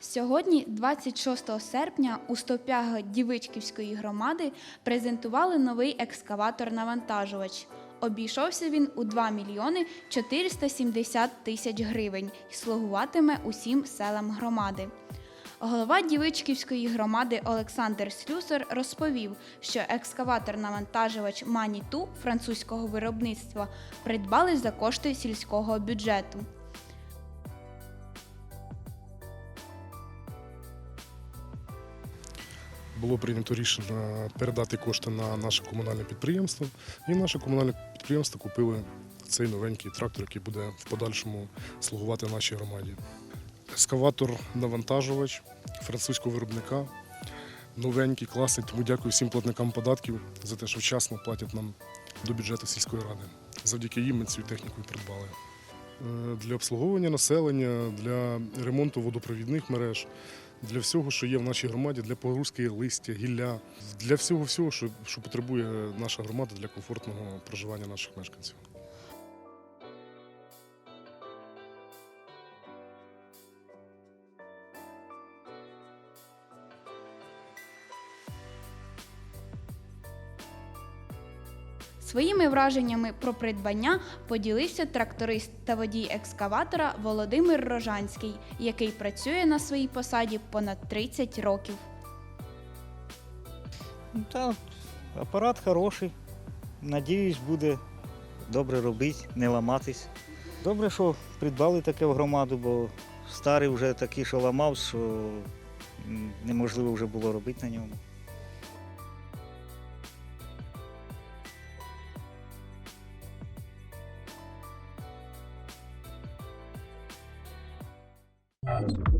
Сьогодні, 26 серпня, у стопях Дівичківської громади презентували новий екскаватор-навантажувач. Обійшовся він у 2 мільйони 470 тисяч гривень і слугуватиме усім селам громади. Голова Дівичківської громади Олександр Слюсар розповів, що екскаватор-навантажувач Маніту французького виробництва придбали за кошти сільського бюджету. Було прийнято рішення передати кошти на наше комунальне підприємство. І наше комунальне підприємство купили цей новенький трактор, який буде в подальшому слугувати нашій громаді. Ескаватор навантажувач французького виробника. Новенький, класний, тому дякую всім платникам податків за те, що вчасно платять нам до бюджету сільської ради. Завдяки їм ми цю техніку і придбали. Е, Для обслуговування населення, для ремонту водопровідних мереж, для всього, що є в нашій громаді, для погрузки листя, гілля, для всього всього, що, що потребує наша громада для комфортного проживання наших мешканців. Своїми враженнями про придбання поділився тракторист та водій екскаватора Володимир Рожанський, який працює на своїй посаді понад 30 років. Ну, Та апарат хороший. Надіюсь, буде добре робити, не ламатись. Добре, що придбали таке в громаду, бо старий вже такий, що ламав, що неможливо вже було робити на ньому. Uh,